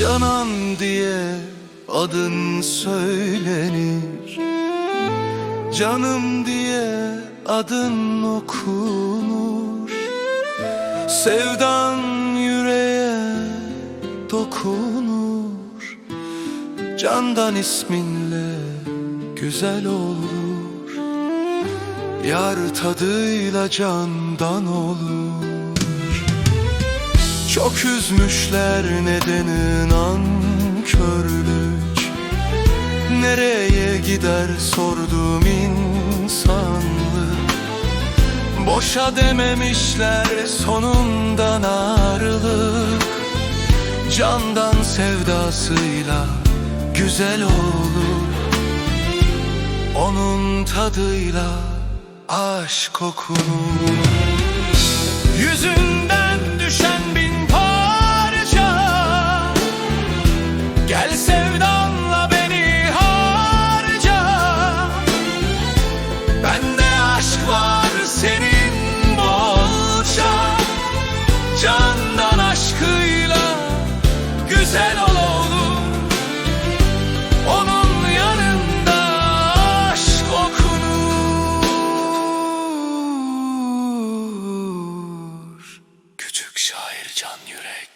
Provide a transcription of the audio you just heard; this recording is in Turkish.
Canan diye adın söylenir. Canım diye adın okunur. Sevdan yüreğe dokunur. Candan isminle güzel olur. Yar tadıyla candan olur Çok üzmüşler nedenin ankörlük Nereye gider sordum insanlık. Boşa dememişler sonundan ayrılık. Candan sevdasıyla güzel olur. Onun tadıyla aşk okunur. Yüzünden güzel ol oğlum. Onun yanında aşk okunur. Küçük şair can yüreği